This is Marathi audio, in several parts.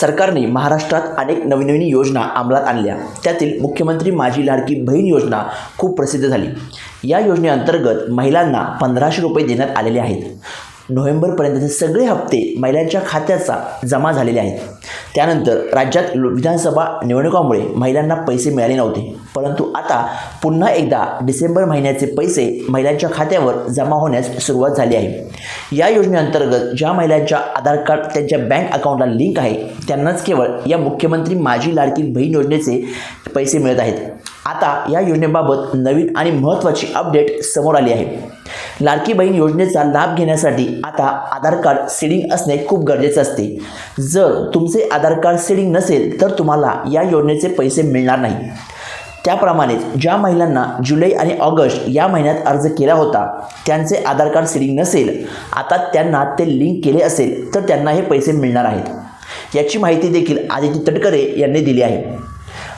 सरकारने महाराष्ट्रात अनेक नवीन योजना अंमलात आणल्या. त्यातील मुख्यमंत्री माझी लाडकी बहीण योजना खूप प्रसिद्ध झाली. या योजनेअंतर्गत महिलांना पंधराशे रुपये देण्यात आलेले आहेत. नोव्हेंबरपर्यंतचे सगळे हप्ते महिलांच्या खात्याचा जमा झालेले आहेत. त्यानंतर राज्यात विधानसभा निवडणुकामुळे महिलांना पैसे मिळाले नव्हते. परंतु आता पुन्हा एकदा डिसेंबर महिन्याचे पैसे महिलांच्या खात्यावर जमा होण्यास सुरुवात झाली आहे. या योजनेअंतर्गत ज्या महिलांच्या आधार कार्ड त्यांच्या बँक अकाउंटला लिंक आहे त्यांनाच केवळ या मुख्यमंत्री माझी लाडकी बहीण योजनेचे पैसे मिळत आहेत. आता या योजनेबाबत नवीन आणि महत्त्वाची अपडेट समोर आली आहे. लाडकी बहीण योजनेचा लाभ घेण्यासाठी आता आधार कार्ड सीडिंग असणे खूप गरजेचे असते. जर तुमचे आधार कार्ड सीडिंग नसेल तर तुम्हाला या योजनेचे पैसे मिळणार नाही. त्याप्रमाणेच ज्या महिलांना जुलै आणि ऑगस्ट या महिन्यात अर्ज केला होता त्यांचे आधार कार्ड सीडिंग नसेल आता त्यांना ते लिंक केले असेल तर त्यांना हे पैसे मिळणार आहेत. याची माहिती देखील आदित्य तटकरे यांनी दिली आहे.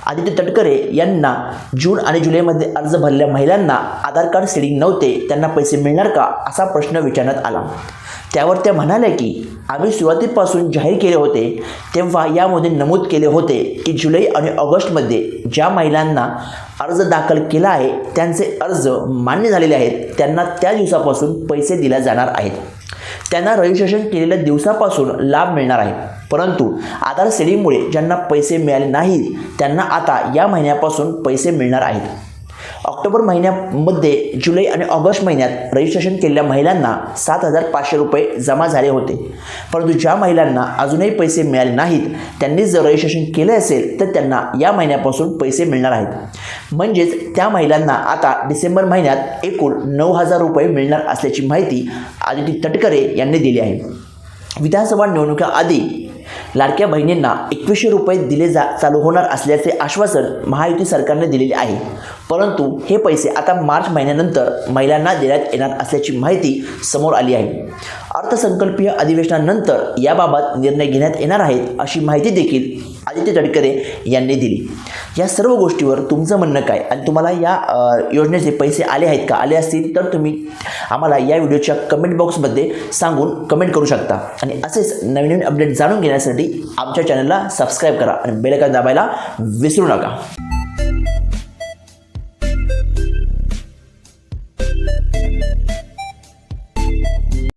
आदित्य तटकरे यांना जून आणि जुलैमध्ये अर्ज भरलेल्या महिलांना आधार कार्ड सेडिंग नव्हते त्यांना पैसे मिळणार का? असा प्रश्न विचारण्यात आला. त्यावर त्या म्हणाल्या की आम्ही सुरुवातीपासून जाहीर केले होते तेव्हा यामध्ये नमूद केले होते की जुलै आणि ऑगस्टमध्ये ज्या महिलांना अर्ज दाखल केला आहे त्यांचे अर्ज मान्य झालेले आहेत त्यांना त्या दिवसापासून पैसे दिले जाणार आहेत. त्यांना रजिस्ट्रेशन केलेल्या दिवसापासून लाभ मिळणार आहे. परंतु आधार सेलिंगमुळे ज्यांना पैसे मिळाले नाहीत त्यांना आता या महिन्यापासून पैसे मिळणार आहेत. ऑक्टोबर महिन्यामध्ये जुलै आणि ऑगस्ट महिन्यात रजिस्ट्रेशन केलेल्या महिलांना सात हजार पाचशे रुपये जमा झाले होते. परंतु ज्या महिलांना अजूनही पैसे मिळाले नाहीत त्यांनी जर रजिस्ट्रेशन केले असेल तर त्यांना या महिन्यापासून पैसे मिळणार आहेत. म्हणजेच त्या महिलांना आता डिसेंबर महिन्यात एकूण नऊ हजार रुपये मिळणार असल्याची माहिती आदिती तटकरे यांनी दिली आहे. विधानसभा निवडणुकीआधी लाडक्या बहिणींना एकवीसशे रुपये दिले जा चालू होणार असल्याचे आश्वासन महायुती सरकारने दिलेले आहे. परंतु हे पैसे आता मार्च महिन्यानंतर महिलांना देण्यात येणार असल्याची माहिती समोर आली आहे. अर्थसंकल्पीय अधिवेशनानंतर याबाबत निर्णय घेण्यात येणार आहेत अशी माहिती देखील आदित्य तटकरे यांनी दिली. या सर्व गोष्टीवर तुमचं म्हणणं काय? आणि तुम्हाला या योजनेचे पैसे आले आहेत का? आले असतील तर तुम्ही आम्हाला या व्हिडिओच्या कमेंट बॉक्समध्ये सांगून कमेंट करू शकता. आणि असेच नवीन नवीन अपडेट जाणून घेण्यासाठी आमच्या चॅनलला सबस्क्राईब करा आणि बेलकन दाबायला विसरू नका.